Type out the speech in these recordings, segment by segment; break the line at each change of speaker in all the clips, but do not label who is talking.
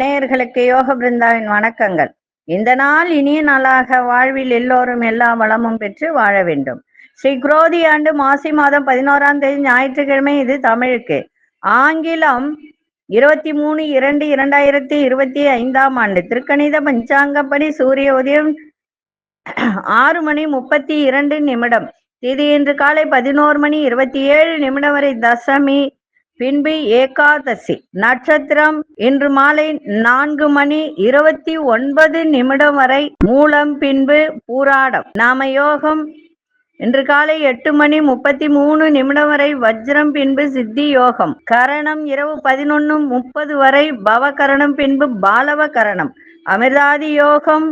நேயர்களுக்கு யோக பிருந்தாவின் வணக்கங்கள். இந்த நாள் இனிய நாளாக வாழ்வில் எல்லோரும் எல்லா வளமும் பெற்று வாழ வேண்டும். ஸ்ரீ குரோதி ஆண்டு மாசி மாதம் பதினோராம் தேதி ஞாயிற்றுக்கிழமை இது தமிழுக்கு. ஆங்கிலம் இருபத்தி மூணு இரண்டு இரண்டாயிரத்தி இருபத்தி ஐந்தாம் ஆண்டு. திருக்கணித பஞ்சாங்கப்படி சூரிய உதயம் ஆறு மணி முப்பத்தி இரண்டு நிமிடம். இது இன்று காலை பதினோரு மணி இருபத்தி ஏழு நிமிடம் வரை தசமி பின்பு ஏகாதசி. நட்சத்திரம் இன்று மாலை நான்கு மணி இருபத்தி ஒன்பது நிமிடம் வரை மூலம் பின்பு பூராடம். நாம யோகம் இன்று காலை எட்டு மணி முப்பத்தி மூணு நிமிடம் வரை வஜ்ரம் பின்பு சித்தி யோகம். கரணம் இரவு பதினொன்னு முப்பது வரை பவகரணம் பின்பு பாலவ கரணம் அமிர்தாதி யோகம்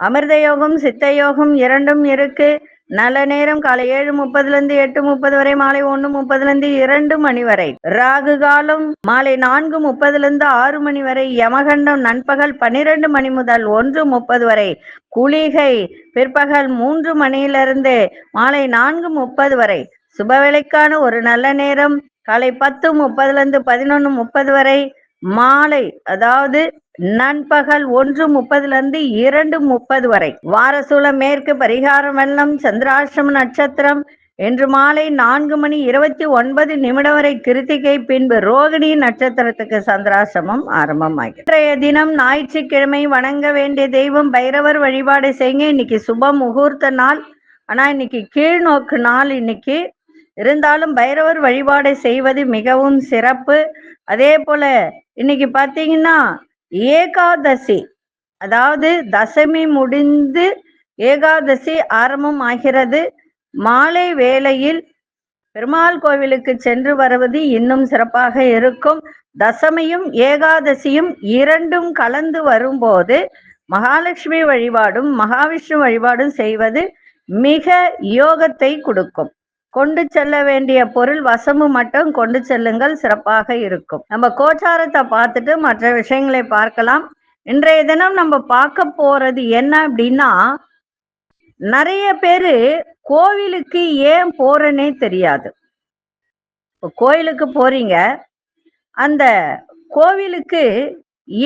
அமிர்த யோகம் சித்த யோகம் இரண்டும் இருக்கு. நல்ல நேரம் காலை ஏழு முப்பதுல இருந்து எட்டு முப்பது வரை மாலை ஒண்ணு முப்பதுல இருந்து இரண்டு மணி வரை. ராகு காலம் மாலை நான்கு முப்பதுல இருந்து ஆறு மணி வரை. யமகண்டம் நண்பகல் பனிரெண்டு மணி முதல் ஒன்று முப்பது வரை. குளிகை பிற்பகல் மூன்று மணியிலிருந்து மாலை நான்கு முப்பது வரை. சுபவேளைக்கான ஒரு நல்ல நேரம் காலை பத்து முப்பதுல இருந்து பதினொன்னு முப்பது வரை. மாலை அதாவது நண்பகல் ஒன்று முப்பதுல இருந்து இரண்டு முப்பது வரை. வாரசூலம் மேற்கு பரிகாரம் வெள்ளம் சந்திராசிரம நட்சத்திரம் இன்று மாலை நான்கு மணி இருபத்தி ஒன்பது நிமிடம் வரை கிருத்திகை பின்பு ரோகிணி நட்சத்திரத்துக்கு சந்திராசிரமம் ஆரம்பமாகி. இன்றைய தினம் ஞாயிற்றுக்கிழமை வணங்க வேண்டிய தெய்வம் பைரவர் வழிபாடு செய்யுங்க. இன்னைக்கு சுப முகூர்த்த நாள். ஆனா இன்னைக்கு கீழ் நோக்கு நாள் இன்னைக்கு. இருந்தாலும் பைரவர் வழிபாடு செய்வது மிகவும் சிறப்பு. அதே போல இன்னைக்கு பாத்தீங்கன்னா ஏகாதசி. அதாவது தசமி முடிந்து ஏகாதசி ஆரம்பம் ஆகிறது. மாலை வேளையில் பெருமாள் கோவிலுக்கு சென்று வருவது இன்னும் சிறப்பாக இருக்கும். தசமியும் ஏகாதசியும் இரண்டும் கலந்து வரும்போது மகாலட்சுமி வழிபாடும் மகாவிஷ்ணு வழிபாடும் செய்வது மிக யோகத்தை கொடுக்கும். கொண்டு செல்ல வேண்டிய பொருள் வசமு மட்டும் கொண்டு செல்லுங்கள் சிறப்பாக இருக்கும். நம்ம கோச்சாரத்தை பார்த்துட்டு மற்ற விஷயங்களை பார்க்கலாம். இன்றைய தினம் நம்ம பார்க்க போறது என்ன அப்படின்னா நிறைய பேரு கோவிலுக்கு ஏன் போறேனே தெரியாது. இப்போ கோயிலுக்கு போறீங்க. அந்த கோவிலுக்கு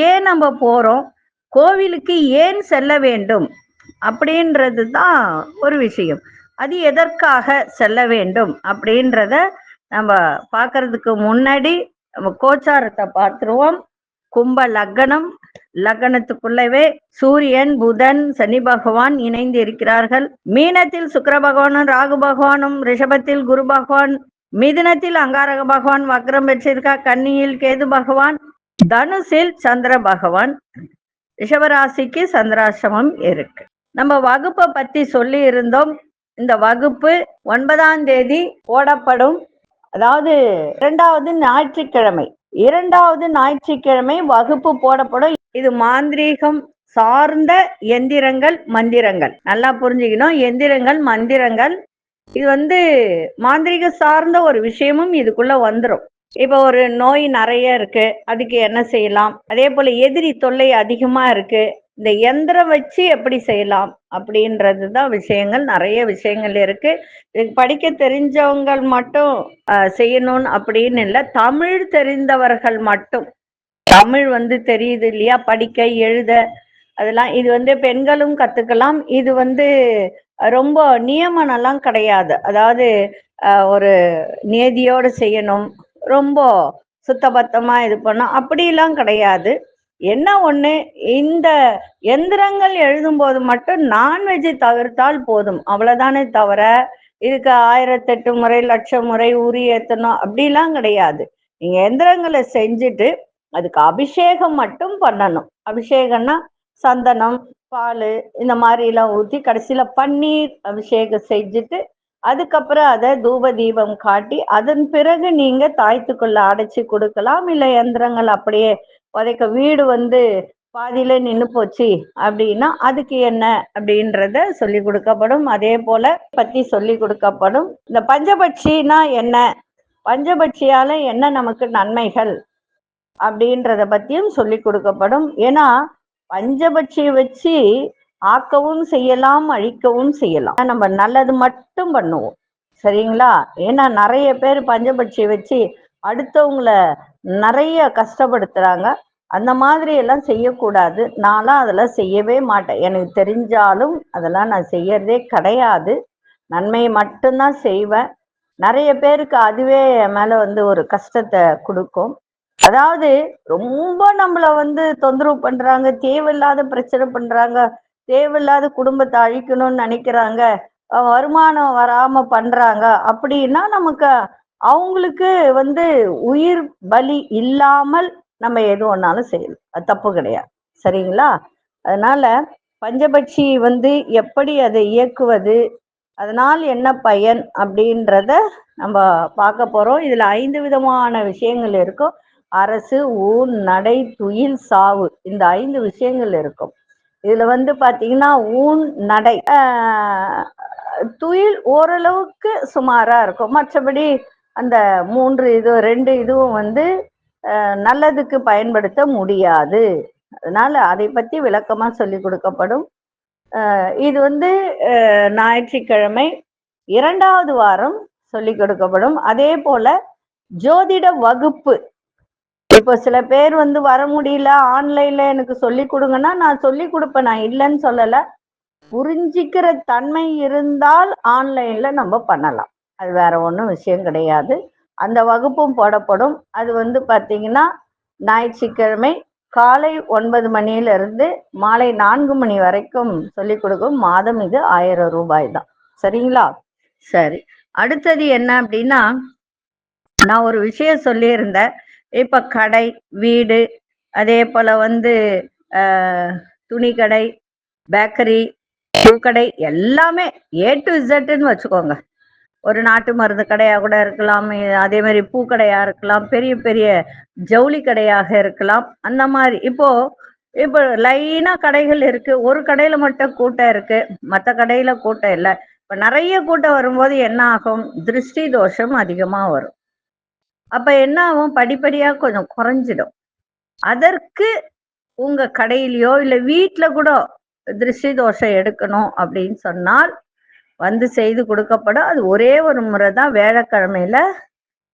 ஏன் நம்ம போறோம்? கோவிலுக்கு ஏன் செல்ல வேண்டும்? அப்படின்றது தான் ஒரு விஷயம். அது எதற்காக செல்ல வேண்டும் அப்படின்றத நம்ம பார்க்கறதுக்கு முன்னாடி நம்ம கோச்சாரத்தை பார்த்துருவோம். கும்ப லக்னம் லக்னத்துக்குள்ளவே சூரியன் புதன் சனி பகவான் இணைந்து இருக்கிறார்கள். மீனத்தில் சுக்கர பகவானும் ராகு பகவானும் ரிஷபத்தில் குரு பகவான் மிதுனத்தில் அங்காரக பகவான் வக்ரம் பெற்றிருக்கா கன்னியில் கேது பகவான் தனுசில் சந்திர பகவான் ரிஷபராசிக்கு சந்திராசிரமம் இருக்கு. நம்ம வகுப்பை பத்தி சொல்லி இருந்தோம் இந்த வகுப்பு ஒன்பதாம் தேதி போடப்படும். அதாவது இரண்டாவது ஞாயிற்றுக்கிழமை. இரண்டாவது ஞாயிற்றுக்கிழமை வகுப்பு போடப்படும். இது மாந்திரீகம் சார்ந்த எந்திரங்கள் மந்திரங்கள். நல்லா புரிஞ்சுக்கணும். எந்திரங்கள் மந்திரங்கள். இது வந்து மாந்திரிக சார்ந்த ஒரு விஷயமும் இதுக்குள்ள வந்துடும் இப்போ ஒரு நோய் நிறைய இருக்கு. அதுக்கு என்ன செய்யலாம்? அதே போல எதிரி தொல்லை அதிகமா இருக்கு. இந்த எந்திரம் வச்சு எப்படி செய்யலாம் அப்படின்றது தான் விஷயங்கள். நிறைய விஷயங்கள் இருக்கு. இது படிக்க தெரிஞ்சவங்க மட்டும் செய்யணும்னு அப்படின்னு இல்லை. தமிழ் தெரிந்தவர்கள் மட்டும். தமிழ் வந்து தெரியுது இல்லையா? படிக்க எழுத அதெல்லாம். இது வந்து பெண்களும் கத்துக்கலாம். இது வந்து ரொம்ப நியமனம்லாம் கிடையாது. அதாவது ஒரு நேதியோடு செய்யணும். ரொம்ப சுத்தபத்தமா இது பண்ணோம் அப்படிலாம் கிடையாது. என்ன ஒண்ணு? இந்த எந்திரங்கள் எழுதும்போது மட்டும் நான்வெஜ்ஜை தவிர்த்தால் போதும். அவ்வளவுதானே தவிர இதுக்கு ஆயிரத்தெட்டு முறை லட்சம் முறை உரி ஏத்தணும் அப்படிலாம் கிடையாது. நீங்க எந்திரங்களை செஞ்சுட்டு அதுக்கு அபிஷேகம் மட்டும் பண்ணணும். அபிஷேகம்னா சந்தனம் பால் இந்த மாதிரி எல்லாம் ஊற்றி கடைசியில பன்னீர் அபிஷேகம் செஞ்சுட்டு அதுக்கப்புறம் அதை தூப தீபம் காட்டி அதன் பிறகு நீங்க தாய்த்துக்குள்ள அடைச்சி கொடுக்கலாம். இல்லை எந்திரங்கள் அப்படியே உதைக்க வீடு வந்து பாதியில நின்று போச்சு அப்படின்னா அதுக்கு என்ன அப்படின்றத சொல்லி கொடுக்கப்படும். அதே போல பத்தி சொல்லி கொடுக்கப்படும். இந்த பஞ்சபட்சினா என்ன? பஞ்சபட்சியால என்ன நமக்கு நன்மைகள் அப்படின்றத பத்தியும் சொல்லி கொடுக்கப்படும். ஏன்னா பஞ்சபட்சியை வச்சு ஆக்கவும் செய்யலாம் அழிக்கவும் செய்யலாம். நம்ம நல்லது மட்டும் பண்ணுவோம். சரிங்களா? ஏன்னா நிறைய பேர் பஞ்சபட்சியை வச்சு அடுத்தவங்கள நிறைய கஷ்டப்படுத்துறாங்க. அந்த மாதிரி எல்லாம் செய்யக்கூடாது. நான்லாம் அதெல்லாம் செய்யவே மாட்டேன். எனக்கு தெரிஞ்சாலும் அதெல்லாம் நான் செய்யறதே கிடையாது. நன்மையை மட்டும்தான் செய்வேன். நிறைய பேருக்கு அதுவே என் மேல வந்து ஒரு கஷ்டத்தை கொடுக்கும். அதாவது ரொம்ப நம்மள வந்து தொந்தரவு பண்றாங்க தேவையில்லாத பிரச்சனை பண்றாங்க தேவையில்லாத குடும்பத்தை அழிக்கணும்னு நினைக்கிறாங்க வருமானம் வராம பண்றாங்க அப்படின்னா நமக்கு அவங்களுக்கு வந்து உயிர் பலி இல்லாமல் நம்ம எது ஒன்னாலும் செய்யலாம். அது தப்பு கிடையாது. சரிங்களா? அதனால பஞ்சபட்சி வந்து எப்படி அதை இயக்குவது அதனால் என்ன பயன் அப்படின்றத நம்ம பார்க்க போகிறோம் இதில் ஐந்து விதமான விஷயங்கள் இருக்கும். அரசு ஊன் நடை துயில் சாவு. இந்த ஐந்து விஷயங்கள் இருக்கும். இதில் வந்து பார்த்தீங்கன்னா ஊன் நடை. துயில் ஓரளவுக்கு சுமாராக இருக்கும். மற்றபடி அந்த மூன்று இது ரெண்டு இதுவும் வந்து நல்லதுக்கு பயன்படுத்த முடியாது. அதனால அதை பத்தி விளக்கமா சொல்லி கொடுக்கப்படும். இது வந்து ஞாயிற்றுக்கிழமை இரண்டாவது வாரம் சொல்லி கொடுக்கப்படும். அதே போல ஜோதிட வகுப்பு. இப்போ சில பேர் வந்து வர முடியல ஆன்லைன்ல எனக்கு சொல்லி கொடுங்கன்னா நான் சொல்லி கொடுப்பேன். நான் இல்லைன்னு சொல்லல. புரிஞ்சிக்கிற தன்மை இருந்தால் ஆன்லைன்ல நம்ம பண்ணலாம். அது வேற ஒன்றும் விஷயம் கிடையாது. அந்த வகுப்பும் போடப்படும். அது வந்து பார்த்தீங்கன்னா ஞாயிற்றுக்கிழமை காலை ஒன்பது மணியில இருந்து மாலை நான்கு மணி வரைக்கும் சொல்லி கொடுக்கும் மாதம் இது ஆயிரம் ரூபாய் தான். சரிங்களா? சரி. அடுத்தது என்ன அப்படின்னா நான் ஒரு விஷயம் சொல்லியிருந்தேன். இப்ப கடை வீடு அதே போல வந்து ஆஹ், துணி கடை பேக்கரி பூக்கடை எல்லாமே ஏ டு இசட்டுன்னு வச்சுக்கோங்க. ஒரு நாட்டு மருந்து கடையாக கூட இருக்கலாம் அதே மாதிரி பூக்கடையாக இருக்கலாம் பெரிய பெரிய ஜவுளி கடையாக இருக்கலாம் அந்த மாதிரி. இப்போ இப்போ லைனா கடைகள் இருக்கு ஒரு கடையில மட்டும் கூட்டம் இருக்கு மற்ற கடையில கூட்டம் இல்லை. இப்போ நிறைய கூட்டம் வரும்போது என்ன ஆகும்? திருஷ்டி தோஷம் அதிகமாக வரும். அப்ப என்ன ஆகும்? படிப்படியா கொஞ்சம் குறைஞ்சிடும். அதற்கு உங்க கடையிலயோ இல்லை வீட்டில் கூட திருஷ்டி தோஷம் எடுக்கணும் அப்படின்னு சொன்னால் வந்து செய்து கொடுக்கப்படும். அது ஒரே ஒரு முறை தான் வேலைக்கிழமையில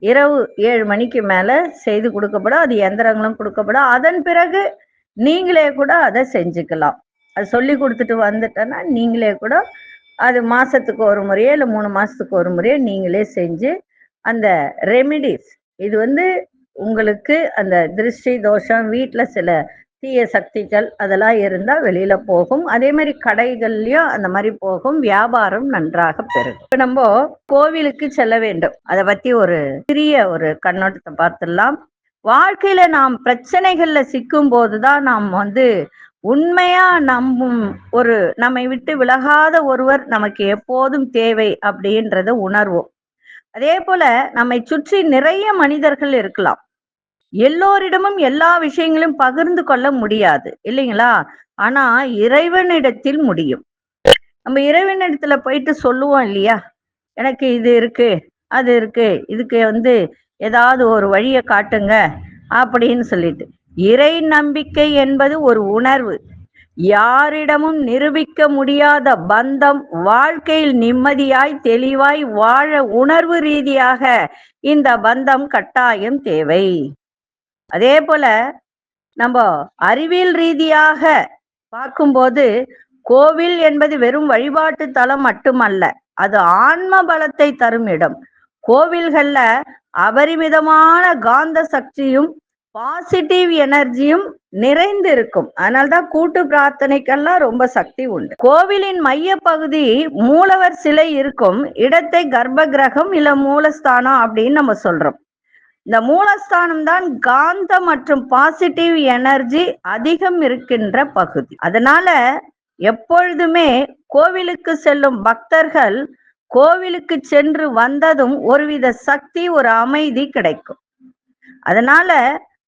இரவு ஏழு மணிக்கு மேல செய்து கொடுக்கப்படும். அது எந்திரங்களும் கொடுக்கப்படும். அதன் பிறகு நீங்களே கூட அதை செஞ்சுக்கலாம். அது சொல்லி கொடுத்துட்டு வந்துட்டேன்னா நீங்களே கூட அது மாசத்துக்கு ஒரு முறையோ இல்லை மூணு மாசத்துக்கு ஒரு முறையோ நீங்களே செஞ்சு அந்த ரெமிடிஸ் இது வந்து உங்களுக்கு அந்த திருஷ்டி தோஷம் வீட்டில் சில தீய சக்திகள் அதெல்லாம் இருந்தா வெளியில போகும். அதே மாதிரி கடைகள்லயும் அந்த மாதிரி போகும். வியாபாரம் நன்றாக பெருகும் இப்ப நம்ம கோவிலுக்கு செல்ல வேண்டும். அதை பத்தி ஒரு சிறிய ஒரு கண்ணோட்டத்தை பார்த்துடலாம். வாழ்க்கையில நாம் பிரச்சனைகள்ல சிக்கும் போதுதான் நாம் வந்து உண்மையா நம்பும் ஒரு நம்மை விட்டு விலகாத ஒருவர் நமக்கு எப்போதும் தேவை அப்படின்றத உணர்வோம். அதே போல நம்மை சுற்றி நிறைய மனிதர்கள் இருக்கலாம். எல்லோரிடமும் எல்லா விஷயங்களையும் பகிர்ந்து கொள்ள முடியாது இல்லைங்களா? ஆனா இறைவனிடத்தில் முடியும். நம்ம இறைவனிடத்துல போயிட்டு சொல்லுவோம் இல்லையா? எனக்கு இது இருக்கு அது இருக்கு இதுக்கு வந்து ஏதாவது ஒரு வழியை காட்டுங்க அப்படின்னு சொல்லிட்டு. இறை நம்பிக்கை என்பது ஒரு உணர்வு. யாரிடமும் நிரூபிக்க முடியாத பந்தம் வாழ்க்கையில் நிம்மதியாய் தெளிவாய் வாழ உணர்வு ரீதியாக இந்த பந்தம் கட்டாயம் தேவை. அதே போல நம்ம அறிவியல் ரீதியாக பார்க்கும்போது கோவில் என்பது வெறும் வழிபாட்டு தலம் மட்டுமல்ல அது ஆன்ம பலத்தை தரும் இடம். கோவில்கள்ல அபரிமிதமான காந்த சக்தியும் பாசிட்டிவ் எனர்ஜியும் நிறைந்து இருக்கும். அதனால்தான் கூட்டு பிரார்த்தனைக்கெல்லாம் ரொம்ப சக்தி உண்டு. கோவிலின் மைய பகுதி மூலவர் சிலை இருக்கும். இடத்தை கர்ப்ப கிரகம் இல்ல மூலஸ்தானம் அப்படின்னு நம்ம சொல்றோம். இந்த மூலஸ்தானம் தான் காந்த மற்றும் பாசிட்டிவ் எனர்ஜி அதிகம் இருக்கின்ற பகுதி. அதனால எப்பொழுதுமே கோவிலுக்கு செல்லும் பக்தர்கள் கோவிலுக்கு சென்று வந்ததும் ஒருவித சக்தி ஒரு அமைதி கிடைக்கும். அதனால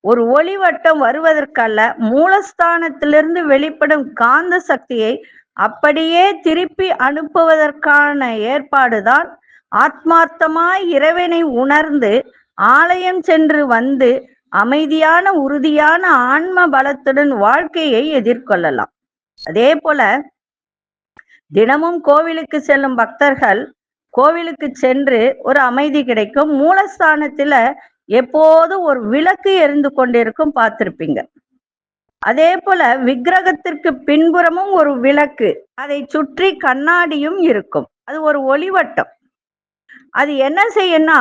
ஒரு ஒளிவட்டம் வருவதற்கல்ல மூலஸ்தானத்திலிருந்து வெளிப்படும் காந்த சக்தியை அப்படியே திருப்பி அனுப்புவதற்கான ஏற்பாடுதான் ஆத்மார்த்தமாய் இறைவனை உணர்ந்து ஆலயம் சென்று வந்து அமைதியான உறுதியான ஆன்ம பலத்துடன் வாழ்க்கையை எதிர்கொள்ளலாம். அதே போல தினமும் கோவிலுக்கு செல்லும் பக்தர்கள் கோவிலுக்கு சென்று ஒரு அமைதி கிடைக்கும். மூலஸ்தானத்துல எப்போதும் ஒரு விளக்கு எரிந்து கொண்டிருக்கும் பார்த்திருப்பீங்க. அதே போல விக்கிரகத்திற்கு பின்புறமும் ஒரு விளக்கு. அதை சுற்றி கண்ணாடியும் இருக்கும். அது ஒரு ஒளிவட்டம். அது என்ன செய்யும்னா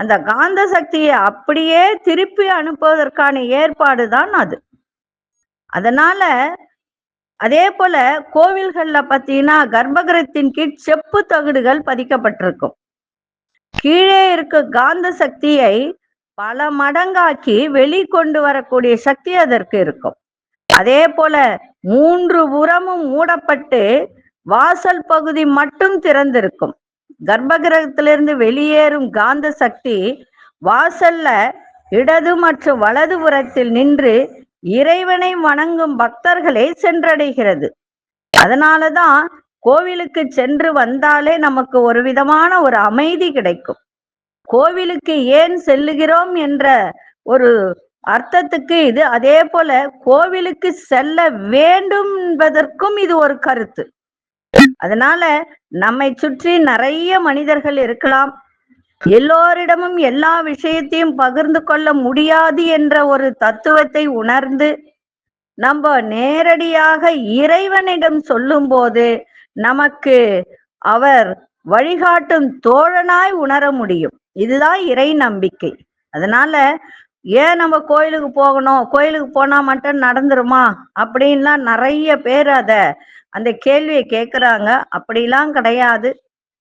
அந்த காந்த சக்தியை அப்படியே திருப்பி அனுப்புவதற்கான ஏற்பாடு தான் அது. அதனால அதே போல கோவில்கள்ல பார்த்தீங்கன்னா கர்ப்பகிரத்தின் கீழ் செப்பு தகடுகள் பதிக்கப்பட்டிருக்கும். கீழே இருக்க காந்த சக்தியை பல மடங்காக்கி வெளிக்கொண்டு வரக்கூடிய சக்தி அதற்கு இருக்கும். அதே போல மூன்று புறமும் மூடப்பட்டு வாசல் பகுதி மட்டும் திறந்திருக்கும். கர்ப்பகிரகத்திலிருந்து வெளியேறும் காந்த சக்தி வாசல்ல இடது மற்றும் வலது புறத்தில் நின்று இறைவனை வணங்கும் பக்தர்களை சென்றடைகிறது. அதனாலதான் கோவிலுக்கு சென்று வந்தாலே நமக்கு ஒரு விதமான ஒரு அமைதி கிடைக்கும். கோவிலுக்கு ஏன் செல்லுகிறோம் என்ற ஒரு அர்த்தத்துக்கு இது அதே போல கோவிலுக்கு செல்ல வேண்டும் என்பதற்கும் இது ஒரு கருத்து. அதனால நம்மை சுற்றி நிறைய மனிதர்கள் இருக்கலாம். எல்லோரிடமும் எல்லா விஷயத்தையும் பகிர்ந்து கொள்ள முடியாது என்ற ஒரு தத்துவத்தை உணர்ந்து நம்ம நேரடியாக இறைவனிடம் சொல்லும் போது நமக்கு அவர் வழிகாட்டும் தோழனாய் உணர முடியும். இதுதான் இறை நம்பிக்கை. அதனால ஏன் நம்ம கோயிலுக்கு போகணும்? கோயிலுக்கு போனா மட்டும் நடந்துருமா? அப்படின்லாம் நிறைய பேர் அதை அந்த கேள்வியை கேட்குறாங்க அப்படிலாம் கிடையாது.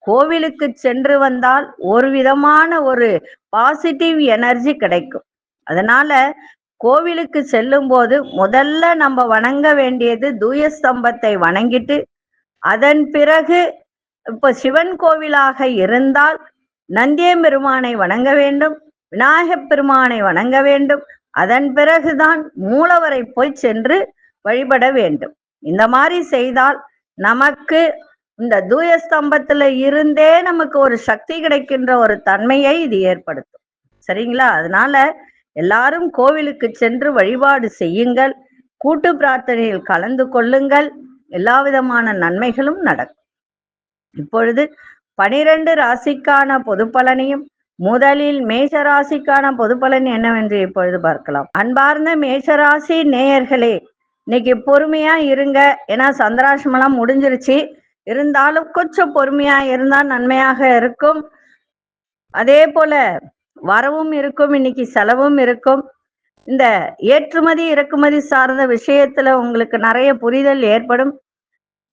கோவிலுக்கு சென்று வந்தால் ஒரு விதமான ஒரு பாசிட்டிவ் எனர்ஜி கிடைக்கும். அதனால கோவிலுக்கு செல்லும் போது முதல்ல நம்ம வணங்க வேண்டியது தூய ஸ்தம்பத்தை வணங்கிட்டு அதன் பிறகு இப்ப சிவன் கோவிலாக இருந்தால் நந்தியம் பெருமானை வணங்க வேண்டும் விநாயகப் பெருமானை வணங்க வேண்டும். அதன் பிறகுதான் மூலவரை போய் சென்று வழிபட வேண்டும். இந்த மாதிரி செய்தால் நமக்கு இந்த தூய ஸ்தம்பத்துல இருந்தே நமக்கு ஒரு சக்தி கிடைக்கின்ற ஒரு தன்மையை இது ஏற்படுத்தும். சரிங்களா? அதனால எல்லாரும் கோவிலுக்கு சென்று வழிபாடு செய்யுங்கள். கூட்டு பிரார்த்தனையில் கலந்து கொள்ளுங்கள். எல்லா விதமான நன்மைகளும் நடக்கும். இப்பொழுது பனிரெண்டு ராசிக்கான பொது பலனையும் முதலில் மேஷ ராசிக்கான பொது பலன் என்னவென்று இப்பொழுது பார்க்கலாம். அன்பார்ந்த மேஷராசி நேயர்களே இன்னைக்கு பொறுமையா இருங்க. ஏன்னா சந்திராசிரமெல்லாம் முடிஞ்சிருச்சு. இருந்தாலும் கொஞ்சம் பொறுமையா இருந்தா நன்மையாக இருக்கும். அதே போல வரவும் இருக்கும் இன்னைக்கு செலவும் இருக்கும். இந்த ஏற்றுமதி இறக்குமதி சார்ந்த விஷயத்துல உங்களுக்கு நிறைய புரிதல் ஏற்படும்.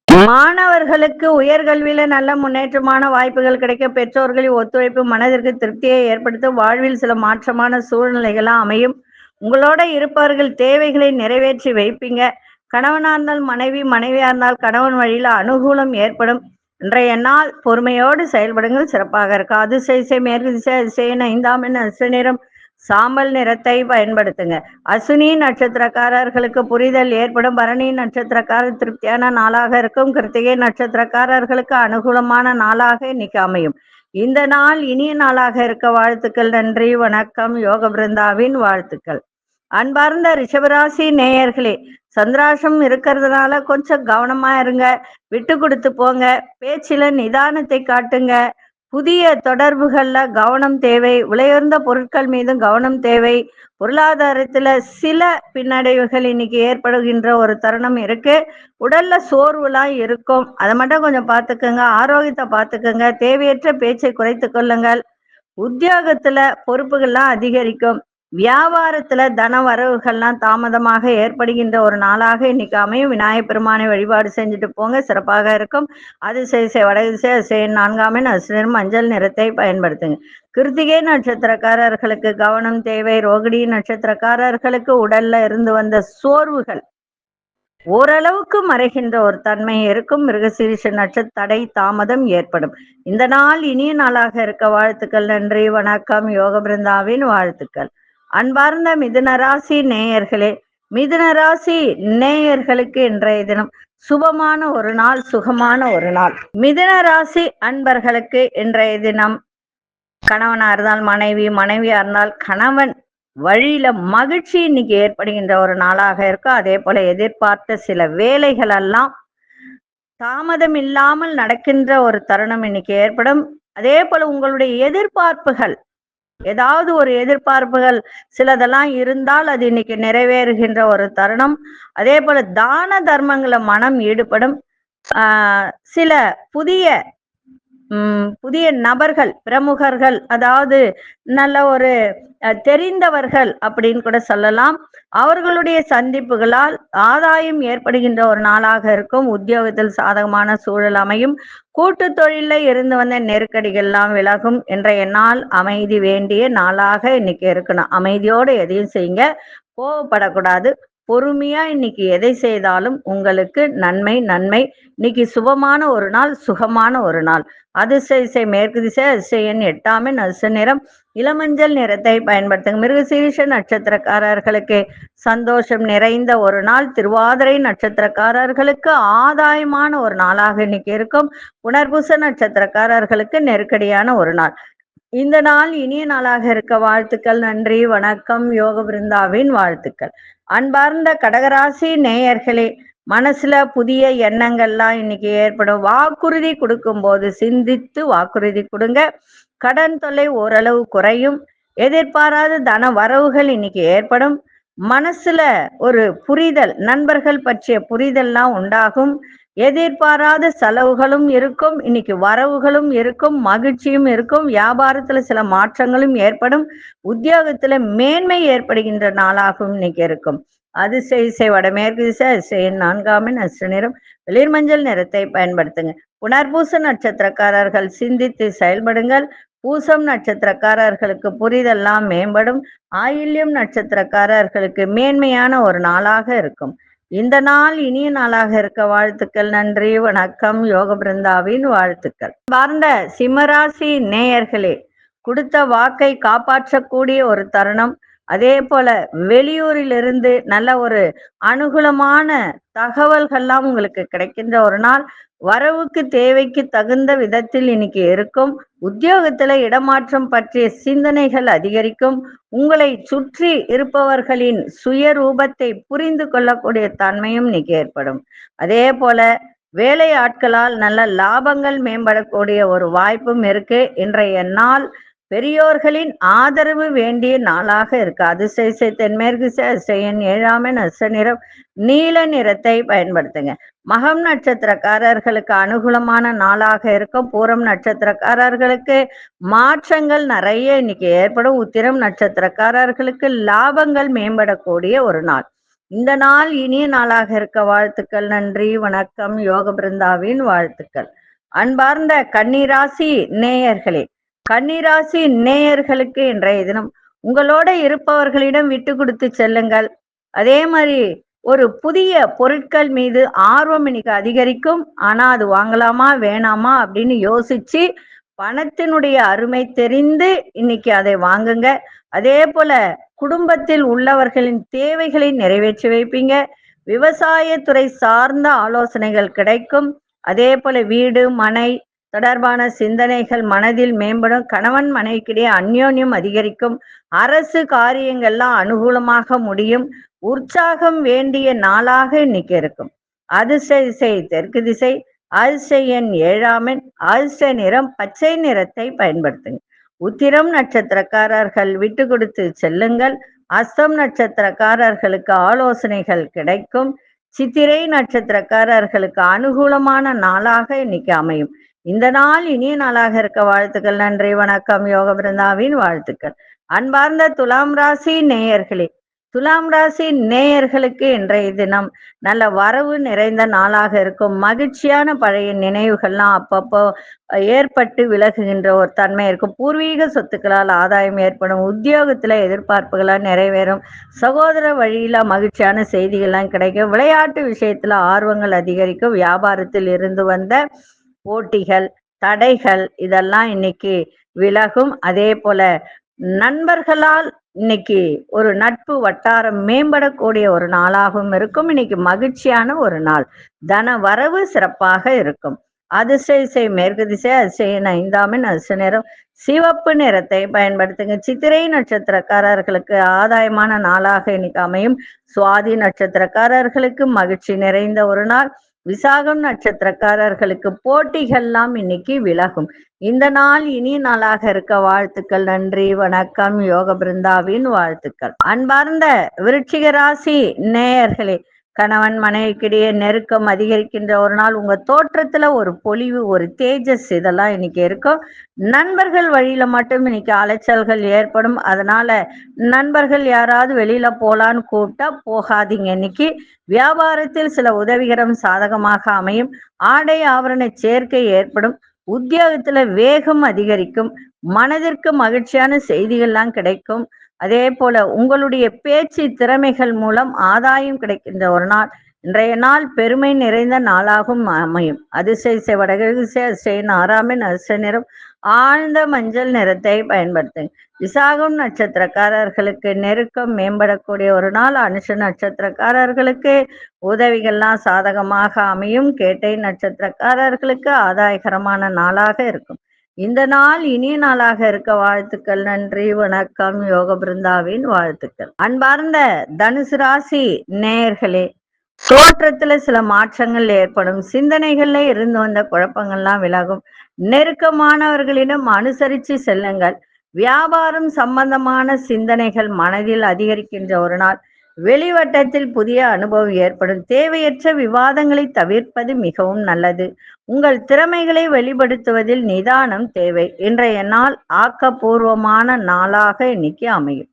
மாணவர்களுக்கு உயர்கல்வியில நல்ல முன்னேற்றமான வாய்ப்புகள் கிடைக்க பெற்றோர்களின் ஒத்துழைப்பு மனதிற்கு திருப்தியை ஏற்படுத்தும். வாழ்வில் சில மாற்றமான சூழ்நிலைகளாம் அமையும். உங்களோட இருப்பவர்கள் தேவைகளை நிறைவேற்றி வைப்பீங்க. கணவனா இருந்தால் மனைவி மனைவியா இருந்தால் கணவன் வழியில அனுகூலம் ஏற்படும். இன்றைய நாள் பொறுமையோடு செயல்படுங்கள். சிறப்பாக இருக்கும். அதிசய திசை மேற்கு திசை அதிசயன் ஐந்தாம் எண் அசு நிறம் சாம்பல் நிறத்தை பயன்படுத்துங்க. அசுனி நட்சத்திரக்காரர்களுக்கு புரிதல் ஏற்படும். பரணி நட்சத்திரக்காரர் திருப்தியான நாளாக இருக்கும். கிருத்திகை நட்சத்திரக்காரர்களுக்கு அனுகூலமான நாளாக இன்னைக்கு அமையும். இந்த நாள் இனிய நாளாக இருக்க வாழ்த்துக்கள். நன்றி வணக்கம். யோக பிருந்தாவின் வாழ்த்துக்கள். அன்பார்ந்த ரிஷபராசி நேயர்களே சந்திராசம் இருக்கிறதுனால கொஞ்சம் கவனமா இருங்க. விட்டு கொடுத்து போங்க. பேச்சில நிதானத்தை காட்டுங்க. புதிய தொடர்புகள்ல கவனம் தேவை. விலையுயர்ந்த பொருட்கள் மீதும் கவனம் தேவை. பொருளாதாரத்துல சில பின்னடைவுகள் இன்னைக்கு ஏற்படுகின்ற ஒரு தருணம் இருக்கு. உடல்ல சோர்வுலாம் இருக்கும். அதை மட்டும் கொஞ்சம் பார்த்துக்கோங்க ஆரோக்கியத்தை பார்த்துக்கோங்க தேவையற்ற பேச்சை குறைத்து கொள்ளுங்கள். உத்தியோகத்துல பொறுப்புகள்லாம் அதிகரிக்கும். வியாபாரத்துல தன வரவுகள்லாம் தாமதமாக ஏற்படுகின்ற ஒரு நாளாக இன்னைக்கு அமையும். விநாயகப் பெருமானை வழிபாடு செஞ்சுட்டு போங்க. சிறப்பாக இருக்கும். அது செய் வடதிசை அசை நான்காம் அசுரன் மஞ்சள் நிறத்தை பயன்படுத்துங்க. கிருத்திகை நட்சத்திரக்காரர்களுக்கு கவனம் தேவை. ரோகிணி நட்சத்திரக்காரர்களுக்கு உடல்ல இருந்து வந்த சோர்வுகள் ஓரளவுக்கு மறைகின்ற ஒரு தன்மை இருக்கும். மிருகசீரிஷ நட்சத்திர தடை தாமதம் ஏற்படும். இந்த நாள் இனிய நாளாக இருக்க வாழ்த்துக்கள். நன்றி வணக்கம். யோக பிருந்தாவின் வாழ்த்துக்கள். அன்பார்ந்த மிதுனராசி நேயர்களே மிதுனராசி நேயர்களுக்கு இன்றைய தினம் சுபமான ஒரு நாள் சுகமான ஒரு நாள். மிதுனராசி அன்பர்களுக்கு இன்றைய தினம் கணவனா இருந்தால் மனைவி மனைவியா இருந்தால் கணவன் வழியில மகிழ்ச்சி இன்னைக்கு ஏற்படுகின்ற ஒரு நாளாக இருக்கும் அதே போல எதிர்பார்த்த சில வேலைகள் எல்லாம் தாமதம் இல்லாமல் நடக்கின்ற ஒரு தருணம் இன்னைக்கு ஏற்படும். அதே போல உங்களுடைய எதிர்பார்ப்புகள் ஏதாவது ஒரு எதிர்பார்ப்புகள் சிலதெல்லாம் இருந்தால் அது இன்னைக்கு நிறைவேறுகின்ற ஒரு தருணம். அதே போல தான தர்மங்களை மனம் ஈடுபடும். ஆஹ் சில புதிய உம் புதிய நபர்கள் பிரமுகர்கள் அதாவது நல்ல ஒரு அஹ், தெரிந்தவர்கள் அப்படின்னு கூட சொல்லலாம். அவர்களுடைய சந்திப்புகளால் ஆதாயம் ஏற்படுகின்ற ஒரு நாளாக இருக்கும். உத்தியோகத்தில் சாதகமான சூழல் அமையும். கூட்டு தொழில இருந்து வந்த நெருக்கடிகள்லாம் விலகும். இன்றைய நாள் அமைதி வேண்டிய நாளாக இன்னைக்கு இருக்கணும். அமைதியோடு எதையும் செய்யுங்க. கோவப்படக்கூடாது. பொறுமையா இன்னைக்கு எதை செய்தாலும் உங்களுக்கு நன்மை நன்மை. இன்னைக்கு சுபமான ஒரு நாள் சுகமான ஒரு நாள். அதிர்ஷ்ட திசை மேற்கு திசை அதிசயன் எண் எட்டாமே நசு நிறம். இளமஞ்சள் நிறத்தை பயன்படுத்துங்க. மிருகசீரிஷ நட்சத்திரக்காரர்களுக்கு சந்தோஷம் நிறைந்த ஒரு நாள். திருவாதிரை நட்சத்திரக்காரர்களுக்கு ஆதாயமான ஒரு நாளாக இன்னைக்கு இருக்கும். புனர்பூச நட்சத்திரக்காரர்களுக்கு நெருக்கடியான ஒரு நாள். இந்த நாள் இனிய நாளாக இருக்க வாழ்த்துக்கள் நன்றி வணக்கம் யோக பிருந்தாவின் வாழ்த்துக்கள். அன்பார்ந்த கடகராசி நேயர்களே மனசுல புதிய எண்ணங்கள்லாம் இன்னைக்கு ஏற்படும். வாக்குறுதி கொடுக்கும் போது சிந்தித்து வாக்குறுதி கொடுங்க. கடன் தொல்லை ஓரளவு குறையும். எதிர்பாராத தன வரவுகள் இன்னைக்கு ஏற்படும். மனசுல ஒரு புரிதல் நண்பர்கள் பற்றிய புரிதல்லாம் உண்டாகும். எதிர்பாராத செலவுகளும் இருக்கும் இன்னைக்கு வரவுகளும் இருக்கும் மகிழ்ச்சியும் இருக்கும் வியாபாரத்துல சில மாற்றங்களும் ஏற்படும் உத்தியோகத்துல மேன்மை ஏற்படுகின்ற நாளாகவும் இன்னைக்கு இருக்கும். அதிசை இசை வடமேற்கு திசை அதிர்ஷ்ட நான்காமின் அசு நிறம் வெளிர் மஞ்சள் நிறத்தை பயன்படுத்துங்க. புனர்பூச நட்சத்திரக்காரர்கள் சிந்தித்து செயல்படுங்கள். பூசம் நட்சத்திரக்காரர்களுக்கு புரிதெல்லாம் மேம்படும். ஆயில்யம் நட்சத்திரக்காரர்களுக்கு மேன்மையான ஒரு நாளாக இருக்கும். இந்த நாள் இனிய நாளாக இருக்க வாழ்த்துக்கள் நன்றி வணக்கம் யோக பிருந்தாவின் வாழ்த்துக்கள். பார்ந்த சிம்மராசி நேயர்களே கொடுத்த வாக்கை காப்பாற்றக்கூடிய ஒரு தருணம் அதே போல வெளியூரிலிருந்து நல்ல ஒரு அனுகூலமான தகவல்கள்லாம் உங்களுக்கு கிடைக்கின்ற ஒரு நாள் வரவுக்கு தேவைக்கு தகுந்த விதத்தில் இன்னைக்கு இருக்கும். உத்தியோகத்துல இடமாற்றம் பற்றிய சிந்தனைகள் அதிகரிக்கும். உங்களை சுற்றி இருப்பவர்களின் சுயரூபத்தை புரிந்து கொள்ளக்கூடிய தன்மையும் இன்னைக்கு ஏற்படும். அதே போல வேலை ஆட்களால் நல்ல லாபங்கள் மேம்படக்கூடிய ஒரு வாய்ப்பும் இருக்கு. இன்றைய நாள் பெரியோர்களின் ஆதரவு வேண்டிய நாளாக இருக்கு. அதிசயசை தென்மேற்கு செயன் ஏழாமை நச நிறம் நீல நிறத்தை பயன்படுத்துங்க. மகம் நட்சத்திரக்காரர்களுக்கு அனுகூலமான நாளாக இருக்கும். பூரம் நட்சத்திரக்காரர்களுக்கு மாற்றங்கள் நிறைய. இன்னைக்கு ஏற்படும் உத்திரம் நட்சத்திரக்காரர்களுக்கு லாபங்கள் மேம்படக்கூடிய ஒரு நாள். இந்த நாள் இனிய நாளாக இருக்க. வாழ்த்துக்கள் நன்றி வணக்கம். யோக பிருந்தாவின் வாழ்த்துக்கள். அன்பார்ந்த கன்னிராசி நேயர்களே கன்னிராசி நேயர்களுக்கு இன்றைய தினம் உங்களோட இருப்பவர்களிடம் விட்டு கொடுத்து செல்லுங்கள். அதே மாதிரி ஒரு புதிய பொருட்கள் மீது ஆர்வம் இன்னைக்கு அதிகரிக்கும். ஆனா அது வாங்கலாமா வேணாமா அப்படின்னு யோசிச்சு பணத்தினுடைய அருமை தெரிந்து இன்னைக்கு அதை வாங்குங்க. அதே போல குடும்பத்தில் உள்ளவர்களின் தேவைகளை நிறைவேற்றி வைப்பீங்க. விவசாயத்துறை சார்ந்த ஆலோசனைகள் கிடைக்கும். அதே போல வீடு மனை தொடர்பான சிந்தனைகள் மனதில் மேம்படும். கணவன் மனைவிக்கிடையே அந்யோன்யம் அதிகரிக்கும். அரசு காரியங்கள்லாம் அனுகூலமாக முடியும். உற்சாகம் வேண்டிய நாளாக இன்னைக்கு இருக்கும். அதிர்ஷ்ட திசை தெற்கு திசை அதிர்ஷ்ட எண் ஏழாமன் அதிர்ஷ்ட நிறம் பச்சை நிறத்தை பயன்படுத்துங்க. உத்திரம் நட்சத்திரக்காரர்கள் விட்டு கொடுத்து செல்லுங்கள். அஸ்தம் நட்சத்திரக்காரர்களுக்கு ஆலோசனைகள் கிடைக்கும். சித்திரை நட்சத்திரக்காரர்களுக்கு அனுகூலமான நாளாக இன்னைக்கு அமையும். இந்த நாள் இனிய நாளாக இருக்க வாழ்த்துக்கள் நன்றி வணக்கம் யோக பிருந்தாவின் வாழ்த்துக்கள். அன்பார்ந்த துலாம் ராசி நேயர்களே துலாம் ராசி நேயர்களுக்கு இன்றைய தினம் நல்ல வரவு நிறைந்த நாளாக இருக்கும். மகிழ்ச்சியான பழைய நினைவுகள்லாம் அப்பப்போ ஏற்பட்டு விலகுகின்ற ஒரு தன்மை இருக்கும். பூர்வீக சொத்துக்களால் ஆதாயம் ஏற்படும். உத்தியோகத்துல எதிர்பார்ப்புகளால் நிறைவேறும். சகோதர வழியில மகிழ்ச்சியான செய்திகள்லாம் கிடைக்கும். விளையாட்டு விஷயத்துல ஆர்வங்கள் அதிகரிக்கும். வியாபாரத்தில் இருந்து வந்த போட்டிகள் தடைகள் இதெல்லாம் இன்னைக்கு விலகும். அதே போல நண்பர்களால் இன்னைக்கு ஒரு நட்பு வட்டாரம் மேம்படக்கூடிய ஒரு நாளாகவும் இருக்கும். இன்னைக்கு மகிழ்ச்சியான ஒரு நாள். தன வரவு சிறப்பாக இருக்கும். அதிசய மேற்கு திசை அதிசயன் ஐந்தாமின் அதிசய நிறம் சிவப்பு நிறத்தை பயன்படுத்துங்க. சித்திரை நட்சத்திரக்காரர்களுக்கு ஆதாயமான நாளாக இன்னைக்கு அமையும். சுவாதி நட்சத்திரக்காரர்களுக்கு மகிழ்ச்சி நிறைந்த ஒரு நாள். விசாகம் நட்சத்திரக்காரர்களுக்கு போட்டிகள்லாம் இன்னைக்கு விலகும். இந்த நாள் இனிய நாளாக இருக்க வாழ்த்துக்கள் நன்றி வணக்கம் யோக பிருந்தாவின் வாழ்த்துக்கள். அன்பார்ந்த விருச்சிக ராசி நேயர்களே கணவன் மனைவிக்கிடையே நெருக்கம் அதிகரிக்கின்ற ஒரு நாள் உங்க தோற்றத்துல ஒரு பொலிவு ஒரு தேஜஸ் இதெல்லாம் இன்னைக்கு இருக்கும் நண்பர்கள் வழியில மட்டும் இன்னைக்கு அலைச்சல்கள் ஏற்படும். அதனால நண்பர்கள் யாராவது வெளியில போலான்னு கூப்பிட்டா போகாதீங்க. இன்னைக்கு வியாபாரத்தில் சில உதவிகரம் சாதகமாக அமையும். ஆடை ஆவரண சேர்க்கை ஏற்படும். உத்தியோகத்துல வேகம் அதிகரிக்கும். மனதிற்கு மகிழ்ச்சியான செய்திகள்லாம் கிடைக்கும். அதே போல உங்களுடைய பேச்சு திறமைகள் மூலம் ஆதாயம் கிடைக்கின்ற ஒரு நாள். இன்றைய நாள் பெருமை நிறைந்த நாளாகவும் அமையும். அதிசய வடகிழக்கு அதிசய ஆறாமின் அதிர்ஷ்ட நிறம். ஆழ்ந்த மஞ்சள் நிறத்தை பயன்படுத்துங்க. விசாகம் நட்சத்திரக்காரர்களுக்கு நெருக்கம் மேம்படக்கூடிய ஒரு நாள். அனுஷ நட்சத்திரக்காரர்களுக்கு உதவிகள்லாம் சாதகமாக அமையும். கேட்டை நட்சத்திரக்காரர்களுக்கு ஆதாயகரமான நாளாக இருக்கும். இந்த நாள் இனிய நாளாக இருக்க வாழ்த்துக்கள் நன்றி வணக்கம் யோக பிருந்தாவின் வாழ்த்துக்கள். அன்பார்ந்த தனுசு ராசி நேயர்களே தோற்றத்துல சில மாற்றங்கள் ஏற்படும். சிந்தனைகள்ல இருந்து வந்த குழப்பங்கள்லாம் விலகும். நெருக்கமானவர்களிடம் அனுசரித்து செல்லுங்கள். வியாபாரம் சம்பந்தமான சிந்தனைகள் மனதில் அதிகரிக்கின்ற ஒரு நாள். வெளிவட்டத்தில் புதிய அனுபவம் ஏற்படும். தேவையற்ற விவாதங்களை தவிர்ப்பது மிகவும் நல்லது. உங்கள் திறமைகளை வெளிப்படுத்துவதில் நிதானம் தேவை. இன்றைய நாள் ஆக்கப்பூர்வமான நாளாக இன்னைக்கு அமையும்.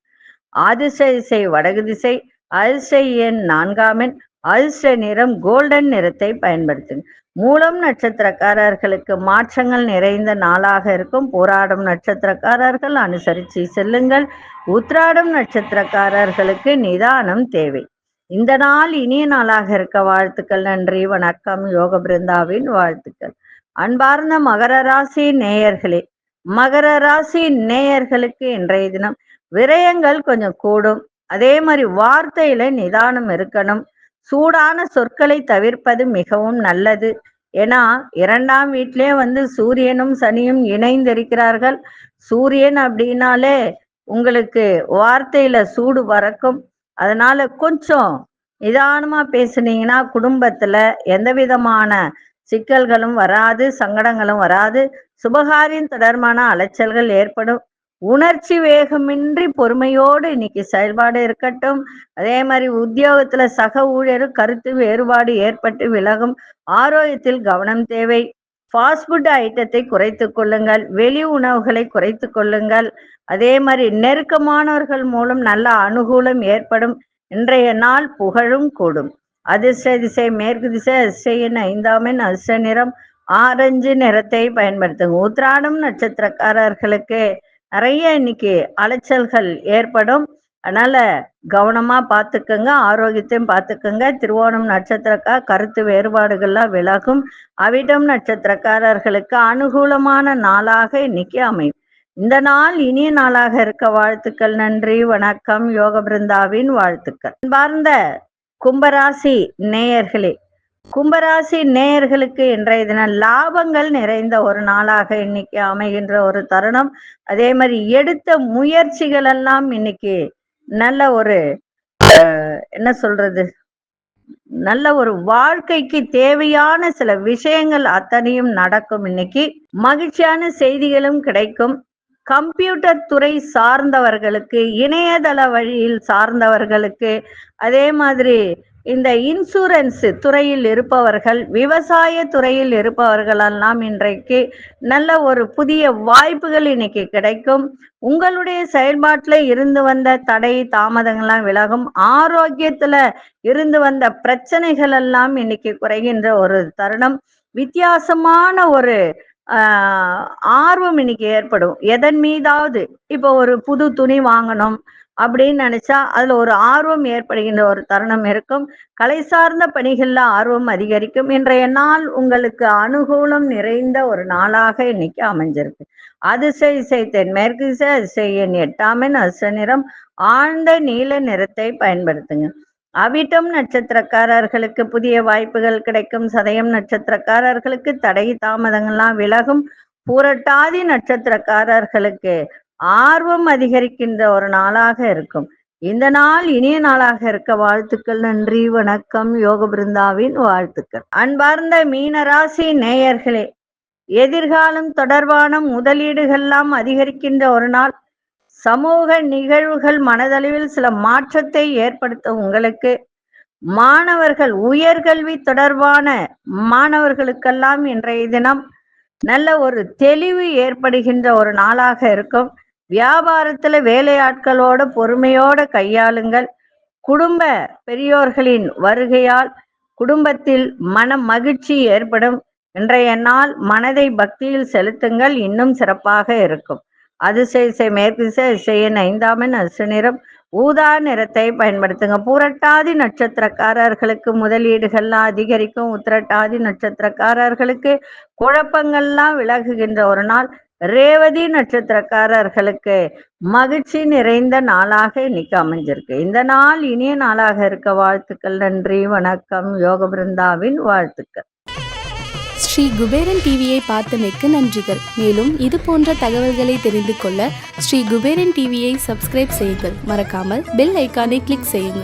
அதிசய திசை வடகு திசை எண் நான்காம் எண் அதிர்ஷ்ட நிறம் கோல்டன் நிறத்தை பயன்படுத்துங்க மூலம் நட்சத்திரக்காரர்களுக்கு மாற்றங்கள் நிறைந்த நாளாக இருக்கும். போராடும் நட்சத்திரக்காரர்கள் அனுசரித்து செல்லுங்கள். உத்ராடம் நட்சத்திரக்காரர்களுக்கு நிதானம் தேவை. இந்த நாள் இனிய நாளாக இருக்க வாழ்த்துக்கள். நன்றி வணக்கம். யோக பிருந்தாவின் வாழ்த்துக்கள். அன்பார்ந்த மகர ராசி நேயர்களே மகர ராசி நேயர்களுக்கு இன்றைய தினம் விரயங்கள் கொஞ்சம் கூடும். அதே மாதிரி வார்த்தையில நிதானம் இருக்கணும். சூடான சொற்களை தவிர்ப்பது மிகவும் நல்லது. ஏன்னா இரண்டாம் வீட்டிலே வந்து சூரியனும் சனியும் இணைந்திருக்கிறார்கள். சூரியன் அப்படின்னாலே உங்களுக்கு வார்த்தையில சூடு பறக்கும். அதனால கொஞ்சம் நிதானமா பேசுனீங்கன்னா குடும்பத்துல எந்த விதமான சிக்கல்களும் வராது சங்கடங்களும் வராது. சுபகாரியம் தொடர்பான அலைச்சல்கள் ஏற்படும். உணர்ச்சி வேகமின்றி பொறுமையோடு இன்னைக்கு செயல்பாடு இருக்கட்டும். அதே மாதிரி உத்தியோகத்துல சக ஊழியர் கருத்து வேறுபாடு ஏற்பட்டு விலகும். ஆரோக்கியத்தில் கவனம் தேவை. ஃபாஸ்ட் ஃபுட் ஐட்டத்தை குறைத்து கொள்ளுங்கள். வெளி உணவுகளை குறைத்து கொள்ளுங்கள். அதே மாதிரி நெருக்கமானவர்கள் மூலம் நல்ல அனுகூலம் ஏற்படும். இன்றைய நாள் புகழும் கூடும். அதிர்ஷ்ட திசை மேற்கு திசை அதிர்ஷ்ட ஐந்தாமின் அதிர்ஷ்ட நிறம். ஆரஞ்சு நிறத்தை பயன்படுத்துங்க. உத்ராடம் நட்சத்திரக்காரர்களுக்கு நிறைய இன்னைக்கு அலைச்சல்கள் ஏற்படும். அதனால கவனமா பார்த்துக்கோங்க ஆரோக்கியத்தையும் பார்த்துக்கங்க. திருவோணம் நட்சத்திரக்கா கருத்து வேறுபாடுகள்லாம் விலகும். அவிடம் நட்சத்திரக்காரர்களுக்கு அனுகூலமான நாளாக இன்னைக்கு அமையும். இந்த நாள் இனிய நாளாக இருக்க வாழ்த்துக்கள் நன்றி வணக்கம். யோக பிருந்தாவின் வாழ்த்துக்கள். பார்ந்த கும்பராசி நேயர்களே கும்பராசி நேயர்களுக்கு இன்றைய தினம் லாபங்கள் நிறைந்த ஒரு நாளாக இன்னைக்கு அமைகின்ற ஒரு தருணம். அதே மாதிரி எடுத்த முயற்சிகள் எல்லாம் இன்னைக்கு நல்ல ஒரு என்ன சொல்றது? நல்ல ஒரு வாழ்க்கைக்கு தேவையான சில விஷயங்கள் அத்தனையும் நடக்கும் இன்னைக்கு. மகிழ்ச்சியான செய்திகளும் கிடைக்கும். கம்ப்யூட்டர் துறை சார்ந்தவர்களுக்கு இணையதள வழியில் சார்ந்தவர்களுக்கு அதே மாதிரி இந்த இன்சூரன்ஸ் துறையில் இருப்பவர்கள் விவசாய துறையில் இருப்பவர்களெல்லாம் இன்றைக்கு நல்ல ஒரு புதிய வாய்ப்புகள் இன்னைக்கு கிடைக்கும். உங்களுடைய செயல்பாட்டில் இருந்து வந்த தடை தாமதங்கள்லாம் விலகும். ஆரோக்கியத்துல இருந்து வந்த பிரச்சனைகள் எல்லாம் இன்னைக்கு குறைகின்ற ஒரு தருணம். வித்தியாசமான ஒரு ஆஹ் ஆர்வம் இன்னைக்கு ஏற்படும். எதன் மீதாவது இப்போ ஒரு புது துணி வாங்கணும். அப்படின்னு நினைச்சா அதுல ஒரு ஆர்வம் ஏற்படுகின்ற ஒரு தருணம் இருக்கும். கலை சார்ந்த பணிகள்ல ஆர்வம் அதிகரிக்கும். இன்றைய நாள் உங்களுக்கு அனுகூலம் நிறைந்த ஒரு நாளாக இன்னைக்கு அமைஞ்சிருக்கு. அதிசய இசை தென்மேற்கு இசை அதிசயன் எட்டாமின் அச நிறம் ஆழ்ந்த நீல நிறத்தை பயன்படுத்துங்க. அவிட்டம் நட்சத்திரக்காரர்களுக்கு புதிய வாய்ப்புகள் கிடைக்கும். சதயம் நட்சத்திரக்காரர்களுக்கு தடை தாமதங்கள்லாம் விலகும். பூரட்டாதி நட்சத்திரக்காரர்களுக்கு ஆர்வம் அதிகரிக்கின்ற ஒரு நாளாக இருக்கும். இந்த நாள் இனிய நாளாக இருக்க வாழ்த்துக்கள் நன்றி வணக்கம் யோக பிருந்தாவின் வாழ்த்துக்கள். அன்பார்ந்த மீனராசி நேயர்களே எதிர்காலம் தொடர்பான முதலீடுகள்லாம் அதிகரிக்கின்ற ஒரு நாள். சமூக நிகழ்வுகள் மனதளவில் சில மாற்றத்தை ஏற்படுத்த உங்களுக்கு. மாணவர்கள் உயர்கல்வி தொடர்பான மாணவர்களுக்கெல்லாம் இன்றைய தினம் நல்ல ஒரு தெளிவு ஏற்படுகின்ற ஒரு நாளாக இருக்கும். வியாபாரத்துல வேலையாட்களோட பொறுமையோட கையாளுங்கள். குடும்ப பெரியோர்களின் வருகையால் குடும்பத்தில் மன மகிழ்ச்சி ஏற்படும். இன்றைய நாள் மனதை பக்தியில் செலுத்துங்கள். இன்னும் சிறப்பாக இருக்கும். அதிசய மேற்கு இசையின் ஐந்தாமன் அசு நிறம். ஊதா நிறத்தை பயன்படுத்துங்க. பூரட்டாதி நட்சத்திரக்காரர்களுக்கு முதலீடுகள்லாம் அதிகரிக்கும். உத்திரட்டாதி நட்சத்திரக்காரர்களுக்கு குழப்பங்கள்லாம் விலகுகின்ற ஒரு நாள். ரேவதி நட்சத்திரக்காரர்களுக்கு மகிழ்ச்சி நிறைந்த நாளாக இன்னைக்கு அமைஞ்சிருக்கு. இந்த நாள் இனிய நாளாக இருக்க வாழ்த்துக்கள் நன்றி வணக்கம். யோக பிருந்தாவின் வாழ்த்துக்கள்.
ஸ்ரீ குபேரன் டிவியை பார்த்தமைக்கு நன்றிகள். மேலும் இது போன்ற தகவல்களை தெரிந்து கொள்ள ஸ்ரீ குபேரன் டிவியை சப்ஸ்கிரைப் செய்யுங்கள். மறக்காமல் பெல் ஐக்கானை கிளிக் செய்யுங்கள்.